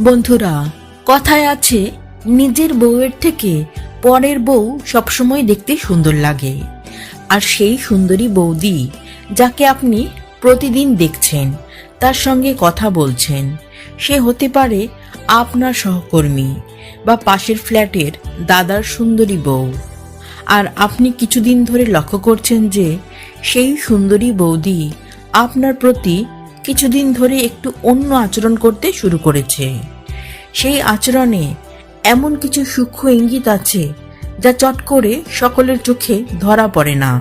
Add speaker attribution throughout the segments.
Speaker 1: বন্ধুরা, কথায় আছে, নিজের বউয়ের থেকে পরের বউ সবসময় দেখতে সুন্দর লাগে। আর সেই সুন্দরী বৌদি যাকে আপনি প্রতিদিন দেখছেন, তার সঙ্গে কথা বলছেন, সে হতে পারে আপনার সহকর্মী বা পাশের ফ্ল্যাটের দাদার সুন্দরী বউ। আর আপনি কিছুদিন ধরে লক্ষ্য করছেন যে সেই সুন্দরী বৌদি আপনার প্রতি কিছুদিন ধরে একটু অন্য আচরণ করতে শুরু করেছে। সেই আচরণে এমন কিছু সূক্ষ্ম ইঙ্গিত আছে যা চট করে সকলের চোখে ধরা পড়ে না।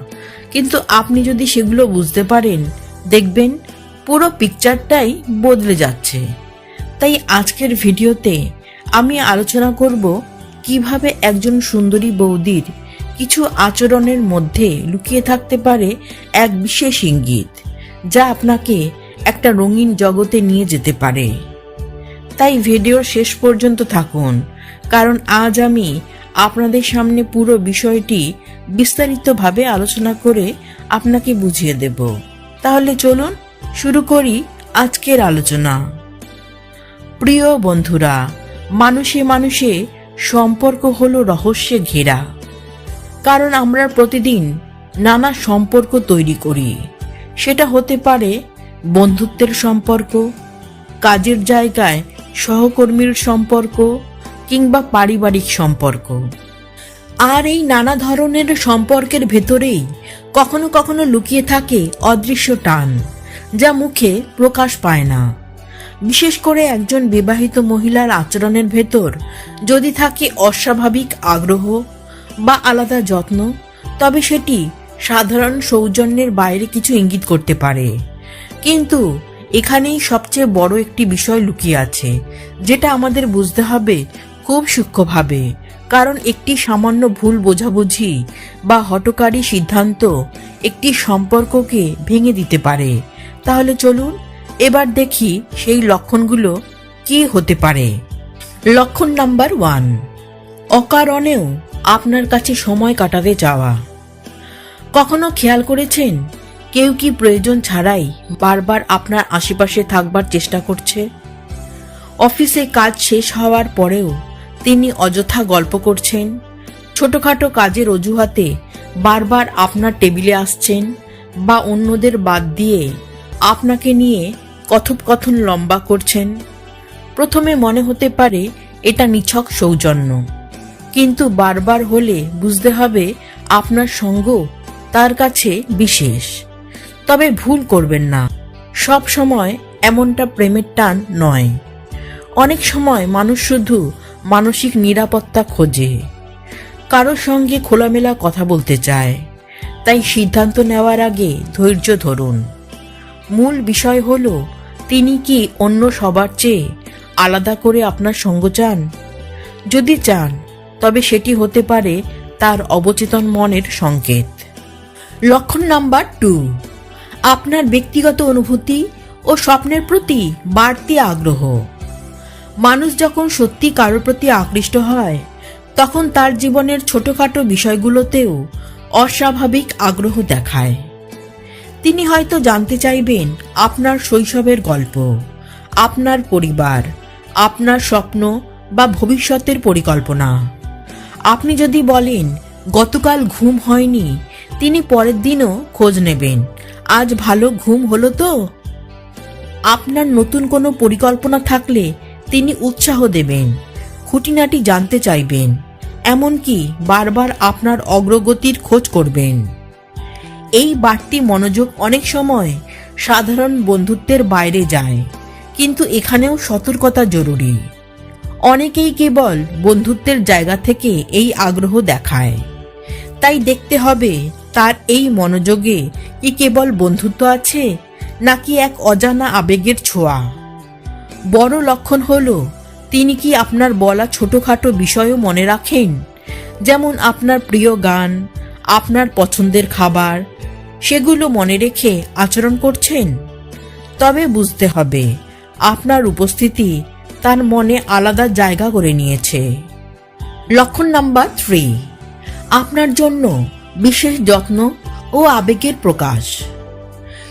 Speaker 1: কিন্তু আপনি যদি সেগুলো বুঝতে পারেন, দেখবেন পুরো পিকচারটাই বদলে যাচ্ছে। তাই আজকের ভিডিওতে আমি আলোচনা করব কীভাবে একজন সুন্দরী বৌদির কিছু আচরণের মধ্যে লুকিয়ে থাকতে পারে এক বিশেষ ইঙ্গিত, যা আপনাকে একটা রঙিন জগতে নিয়ে যেতে পারে। তাই ভিডিওর শেষ পর্যন্ত থাকুন, কারণ আজ আমি আপনাদের সামনে পুরো বিষয়টি বিস্তারিতভাবে আলোচনা করে আপনাকে বুঝিয়ে দেব। তাহলে চলুন শুরু করি আজকের আলোচনা। প্রিয় বন্ধুরা, মানুষে মানুষে সম্পর্ক হলো রহস্যে ঘেরা। কারণ আমরা প্রতিদিন নানা সম্পর্ক তৈরি করি। সেটা হতে পারে বন্ধুত্বের সম্পর্ক, কাজের জায়গায় সহকর্মীর সম্পর্ক কিংবা পারিবারিক সম্পর্ক। আর এই নানা ধরনের সম্পর্কের ভেতরেই কখনো কখনো লুকিয়ে থাকে অদৃশ্য টান, যা মুখে প্রকাশ পায় না। বিশেষ করে একজন বিবাহিত মহিলার আচরণের ভেতর যদি থাকে অস্বাভাবিক আগ্রহ বা আলাদা যত্ন, তবে সেটি সাধারণ সৌজন্যের বাইরে কিছু ইঙ্গিত করতে পারে। কিন্তু এখানেই সবচেয়ে বড় একটি বিষয় লুকিয়ে আছে, যেটা আমাদের বুঝতে হবে খুব সূক্ষ্মভাবে। কারণ একটি সামান্য ভুল বোঝাবুঝি বা হটকারী সিদ্ধান্ত একটি সম্পর্ককে ভেঙে দিতে পারে। তাহলে চলুন এবার দেখি সেই লক্ষণগুলো কি হতে পারে। লক্ষণ নাম্বার ওয়ান, অকারণেও আপনার কাছে সময় কাটাতে যাওয়া কখনো খেয়াল করেছেন? কেউ কি প্রয়োজন ছাড়াই বারবার আপনার আশেপাশে থাকবার চেষ্টা করছে? অফিসে কাজ শেষ হওয়ার পরেও তিনি অযথা গল্প করছেন। ছোটখাটো কাজের অজুহাতে বারবার আপনার টেবিলে আসছেন বা অন্যদের বাদ দিয়ে আপনাকে নিয়ে কথোপকথন লম্বা করছেন। প্রথমে মনে হতে পারে এটা নিছক সৌজন্য। কিন্তু বারবার হলে বুঝতে হবে আপনার সঙ্গ তার কাছে বিশেষ। তবে ভুল করবেন না। সব সময় এমনটা প্রেমের টান নয়। অনেক সময় মানুষ শুধু মানসিক নিরাপত্তা খোঁজে। কারোর সঙ্গে খোলামেলা কথা বলতে চায়। তাই সিদ্ধান্ত নেওয়ার আগে ধৈর্য ধরুন। মূল বিষয় হল, তিনি কি অন্য সবার চেয়ে আলাদা করে আপনার সঙ্গ চান? যদি চান, তবে সেটি হতে পারে তার অবচেতন মনের সংকেত। লক্ষণ নাম্বার টু। আপনার ব্যক্তিগত অনুভূতি ও স্বপ্নের প্রতি বাড়তি আগ্রহ। মানুষ যখন সত্যি কারোর প্রতি আকৃষ্ট হয়, তখন তার জীবনের ছোটখাটো বিষয়গুলোতেও অস্বাভাবিক আগ্রহ দেখায়। তিনি হয়তো জানতে চাইবেন আপনার শৈশবের গল্প, আপনার পরিবার, আপনার স্বপ্ন বা ভবিষ্যতের পরিকল্পনা। আপনি যদি বলেন, গতকাল ঘুম হয়নি, তিনি পরের দিনও খোঁজ নেবেন। আজ ভালো ঘুম হলো তো? আপনার নতুন কোনো পরিকল্পনা থাকলে তিনি উৎসাহ দেবেন, খুঁটিনাটি জানতে চাইবেন, এমনকি বারবার আপনার অগ্রগতির খোঁজ করবেন। এই বাড়তি মনোযোগ অনেক সময় সাধারণ বন্ধুত্বের বাইরে যায়, কিন্তু এখানেও সতর্কতা জরুরি। অনেকেই কেবল বন্ধুত্বের জায়গা থেকে এই আগ্রহ দেখায়। তাই দেখতে হবে তার এই মনোযোগে কি কেবল বন্ধুত্ব আছে, নাকি এক অজানা আবেগের ছোঁয়া? বড় লক্ষণ হল, তিনি কি আপনার বলা ছোটখাটো বিষয়ও মনে রাখেন? যেমন আপনার প্রিয় গান, আপনার পছন্দের খাবার, সেগুলো মনে রেখে আচরণ করছেন? তবে বুঝতে হবে, আপনার উপস্থিতি তার মনে আলাদা জায়গা করে নিয়েছে। লক্ষণ নাম্বার থ্রি আপনার জন্য বিশেষ যত্ন ও আবেগের প্রকাশ।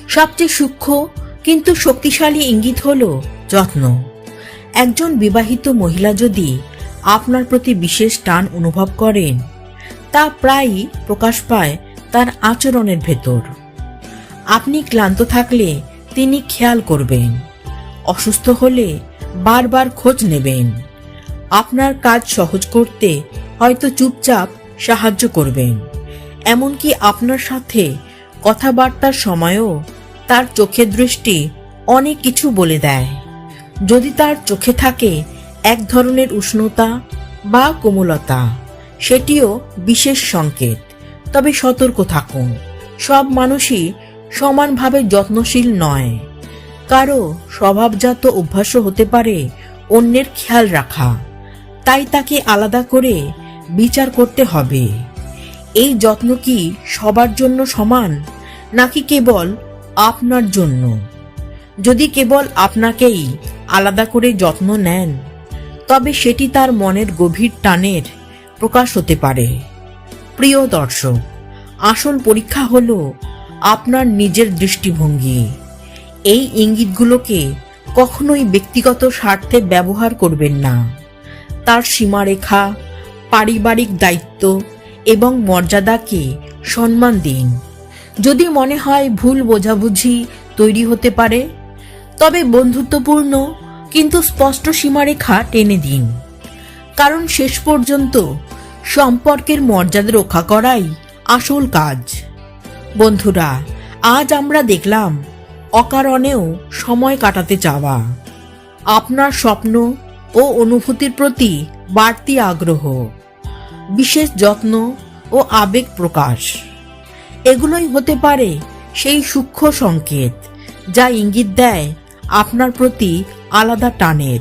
Speaker 1: সবচেয়ে সূক্ষ্ম কিন্তু শক্তিশালী ইঙ্গিত হল যত্ন। একজন বিবাহিত মহিলা যদি আপনার প্রতি বিশেষ টান অনুভব করেন, তা প্রায়ই প্রকাশ পায় তার আচরণের ভেতর। আপনি ক্লান্ত থাকলে তিনি খেয়াল করবেন। অসুস্থ হলে বারবার খোঁজ নেবেন। আপনার কাজ সহজ করতে হয়তো চুপচাপ সাহায্য করবেন। এমনকি আপনার সাথে কথাবার্তার সময়ও তার চোখের দৃষ্টি অনেক কিছু বলে দেয়। যদি তার চোখে থাকে এক ধরনের উষ্ণতা বা কোমলতা, সেটিও বিশেষ সংকেত। তবে সতর্ক থাকুন। সব মানুষই সমানভাবে যত্নশীল নয়। কারও স্বভাবজাত অভ্যাসও হতে পারে অন্যের খেয়াল রাখা। তাই তাকে আলাদা করে বিচার করতে হবে। এই যত্ন কি সবার জন্য সমান, নাকি কেবল আপনার জন্য? যদি কেবল আপনাকেই আলাদা করে যত্ন নেন, তবে সেটি তার মনের গভীর টানের প্রকাশ হতে পারে। প্রিয় দর্শক, আসল পরীক্ষা হল আপনার নিজের দৃষ্টিভঙ্গি। এই ইঙ্গিতগুলোকে কখনোই ব্যক্তিগত স্বার্থে ব্যবহার করবেন না। তার সীমারেখা, পারিবারিক দায়িত্ব এবং মর্যাদাকে সম্মান দিন। যদি মনে হয় ভুল বোঝাবুঝি তৈরি হতে পারে, তবে বন্ধুত্বপূর্ণ কিন্তু স্পষ্ট সীমারেখা টেনে দিন। কারণ শেষ পর্যন্ত সম্পর্কের মর্যাদা রক্ষা করাই আসল কাজ। বন্ধুরা, আজ আমরা দেখলাম অকারণেও সময় কাটাতে চাওয়া। আপনার স্বপ্ন ও অনুভূতির প্রতি বাড়তি আগ্রহ। বিশেষ যত্ন ও আবেগ প্রকাশ। এগুলোই হতে পারে সেই সূক্ষ্ম সংকেত যা ইঙ্গিত দেয় আপনার প্রতি আলাদা টানের।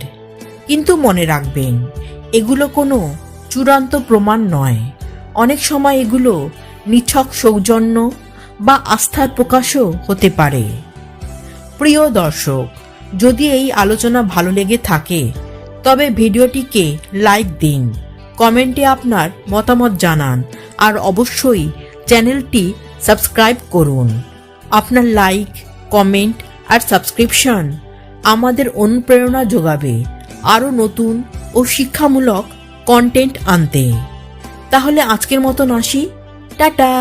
Speaker 1: কিন্তু মনে রাখবেন, এগুলো কোনো চূড়ান্ত প্রমাণ নয়। অনেক সময় এগুলো নিছক সৌজন্য বা আস্থার প্রকাশও হতে পারে। প্রিয় দর্শক, যদি এই আলোচনা ভালো লেগে থাকে, তবে ভিডিওটিকে লাইক দিন। কমেন্টে আপনার মতামত জানান আর অবশ্যই চ্যানেলটি সাবস্ক্রাইব করুন। আপনার লাইক, কমেন্ট আর সাবস্ক্রিপশন আমাদের অনুপ্রেরণা যোগাবে আরও নতুন ও শিক্ষামূলক কন্টেন্ট আনতে। তাহলে আজকের মতন আসি। টাটা!